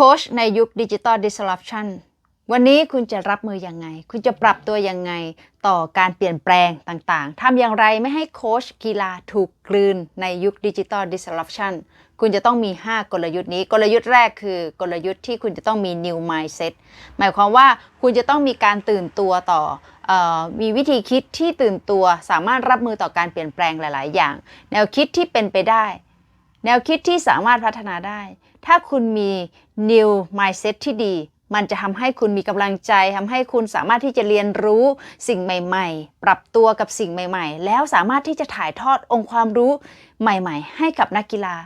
ค้ชในยุคดิจิ t a ล disruption วันนี้คุณจะรับมือยังไง คุณจะปรับตัวยังไงต่อการเปลี่ยนแปลงต่างๆ ทำอย่างไรไม่ให้โค้ชกีฬาถูกกลืนในยุคดิจิ t a ล disruption คุณจะต้องมี 5 กลยุทธ์นี้ กลยุทธ์แรกคือกลยุทธ์ที่คุณจะต้องมี new mindset หมายความว่าคุณจะต้องมีการตื่นตัวต่อออมีวิธีคิดที่ตื่นตัวสามารถรับมือต่อการเปลี่ยนแปลงหลาย ๆ อย่าง แนวคิดที่เป็นไปได้ แนวคิดที่สามารถพัฒนาได้ ถ้าคุณมี new mindset ที่ดี มันจะทำให้คุณมีกำลังใจทำให้คุณสามารถที่จะเรียนรู้สิ่งใหม่ ๆ ปรับตัวกับสิ่งใหม่ ๆ แล้วสามารถที่จะถ่ายทอดองค์ความรู้ใหม่ ๆ ให้กับนักกีฬา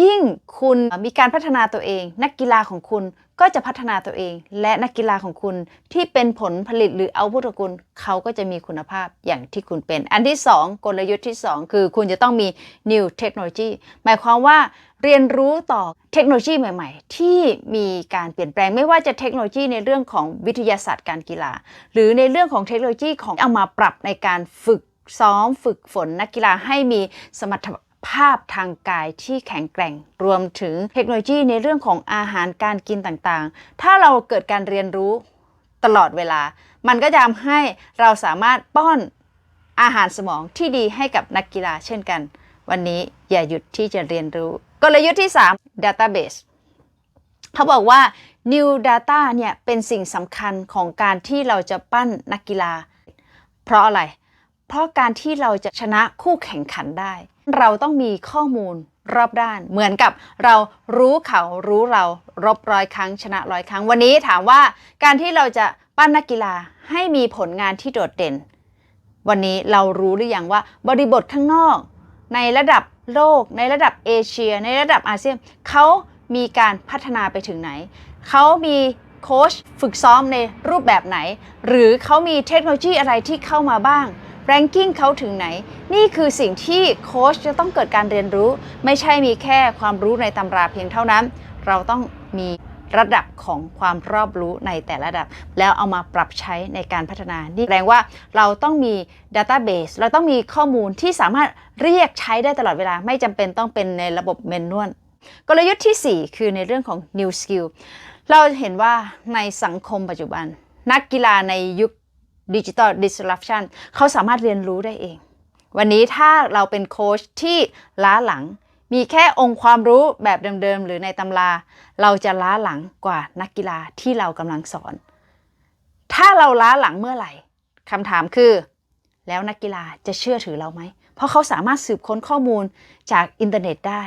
ยิ่งคุณมีการพัฒนาตัวเอง นักกีฬาของคุณ ก็จะพัฒนาตัวเอง และนักกีฬาของคุณที่เป็นผลผลิตหรือเอาพุทกุลเขาก็จะมีคุณภาพอย่างที่คุณเป็น อันที่ 2 กลยุทธ์ที่ 2 คือคุณจะต้องมี new technology หมายความว่าเรียนรู้ต่อเทคโนโลยีใหม่ ๆ ที่มีการเปลี่ยนแปลงไม่ว่าจะเทคโนโลยีในเรื่องของวิทยาศาสตร์การกีฬา หรือในเรื่องของเทคโนโลยีของเอามาปรับในการฝึกซ้อมฝึกฝนนักกีฬาให้มีสมรรถ ภาพทางกายที่แข็งแกร่ง รวมถึงเทคโนโลยีในเรื่องของอาหารการกินต่างๆ ถ้าเราเกิดการเรียนรู้ตลอดเวลา มันก็จะทำให้เราสามารถป้อนอาหารสมองที่ดีให้กับนักกีฬาเช่นกัน วันนี้อย่าหยุดที่จะเรียนรู้ กลยุทธ์ที่ 3 database เขาบอกว่า new data เนี่ยเป็นสิ่งสำคัญของการที่เราจะปั้นนักกีฬา เพราะอะไร เพราะการที่เราจะชนะคู่แข่งขันได้ เราต้องมีข้อมูลรอบด้าน เหมือนกับเรารู้เขารู้เรารบร้อยครั้ง ชนะร้อยครั้ง วันนี้ถามว่าการที่เราจะปั้นนักกีฬาให้มีผลงานที่โดดเด่น วันนี้เรารู้หรือยังว่าบริบทข้างนอก ในระดับโลก ในระดับเอเชีย ในระดับอาเซียนเขามีการพัฒนาไปถึงไหน เขามีโค้ชฝึกซ้อมในรูปแบบไหน หรือเขามีเทคโนโลยีอะไรที่เข้ามาบ้าง แรงกิ้งเขาถึงไหน นี่คือสิ่งที่โค้ชจะต้องเกิดการเรียนรู้ ไม่ใช่มีแค่ความรู้ในตำราเพียงเท่านั้น เราต้องมีระดับของความรอบรู้ในแต่ละระดับ แล้วเอามาปรับใช้ในการพัฒนา นี่แสดงว่าเราต้องมี Database เราต้องมีข้อมูลที่สามารถเรียกใช้ได้ตลอดเวลา ไม่จำเป็นต้องเป็นในระบบเมนนวลกลยุทธ์ที่ 4 คือในเรื่องของ new skill เราเห็นว่าในสังคมปัจจุบัน นักกีฬาในยุค ดิจิตอล disruption เขาสามารถเรียนรู้ได้เอง วันนี้ถ้าเราเป็นโค้ชที่ล้าหลัง มีแค่องค์ความรู้แบบเดิมๆ หรือในตำรา เราจะล้าหลังกว่านักกีฬาที่เรากำลังสอน ถ้าเราล้าหลังเมื่อไหร่คำถามคือ แล้วนักกีฬาจะเชื่อถือเราไหม เพราะเขาสามารถสืบค้นข้อมูลจากอินเทอร์เน็ตได้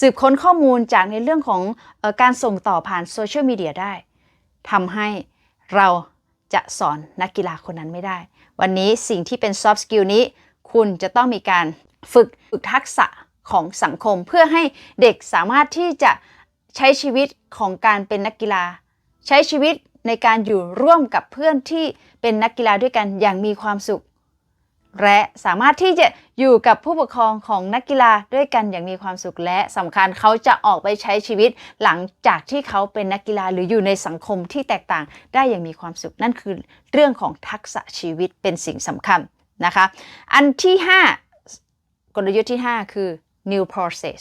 สืบค้นข้อมูลจากในเรื่องของออการส่งต่อผ่านโซเชียลมีเดียได้ทำให้เรา จะสอนนักกีฬาคนนั้นไม่ได้ วันนี้สิ่งที่เป็น soft skill นี้ คุณจะต้องมีการฝึกฝึกทักษะของสังคม เพื่อให้เด็กสามารถที่จะใช้ชีวิตของการเป็นนักกีฬา ใช้ชีวิตในการอยู่ร่วมกับเพื่อนที่เป็นนักกีฬาด้วยกันอย่างมีความสุข และสามารถที่จะอยู่กับผู้ปกครองของนักกีฬาด้วยกันอย่างมีความสุขและสำคัญเขาจะออกไปใช้ชีวิตหลังจากที่เขาเป็นนักกีฬาหรืออยู่ในสังคมที่แตกต่างได้อย่างมีความสุข นั่นคือเรื่องของทักษะชีวิตเป็นสิ่งสำคัญนะคะ อันที่ 5 กลยุทธ์ที่ 5 คือ new process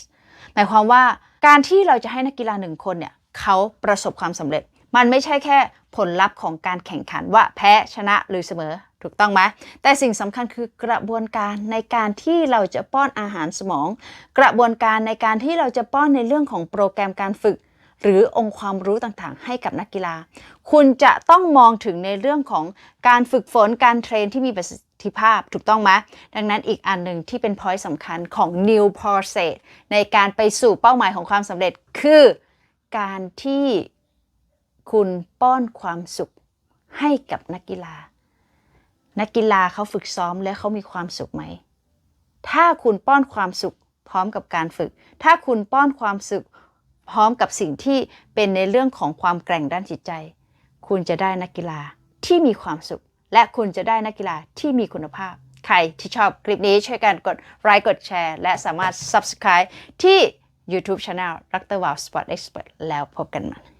หมายความว่าการที่เราจะให้นักกีฬาหนึ่งคนเนี่ยเขาประสบความสำเร็จ มันไม่ใช่แค่ผลลัพธ์ของการแข่งขันว่าแพ้ชนะหรือเสมอถูกต้องไหมแต่สิ่งสำคัญคือกระบวนการในการที่เราจะป้อนอาหารสมอง กระบวนการในการที่เราจะป้อนในเรื่องของโปรแกรมการฝึก หรือองค์ความรู้ต่างๆ ให้กับนักกีฬา คุณจะต้องมองถึงในเรื่องของการฝึกฝนการเทรนที่มีประสิทธิภาพถูกต้องไหมดังนั้นอีกอันหนึ่งที่เป็น point สำคัญของ new process ในการไปสู่เป้าหมายของความสำเร็จคือการที่ คุณป้อนความสุขให้กับนักกีฬา นักกีฬาเขาฝึกซ้อมแล้วเขามีความสุขไหม ถ้าคุณป้อนความสุขพร้อมกับการฝึก ถ้าคุณป้อนความสุขพร้อมกับสิ่งที่เป็นในเรื่องของความแกร่งด้านจิตใจ คุณจะได้นักกีฬาที่มีความสุข และคุณจะได้นักกีฬาที่มีคุณภาพ ใครที่ชอบคลิปนี้ช่วยกันกดไลค์กดแชร์ และสามารถ subscribe ที่ YouTube Channel ดรวาวสปอร์ตเอ็กซ์เพรสแล้วพบกันใหม่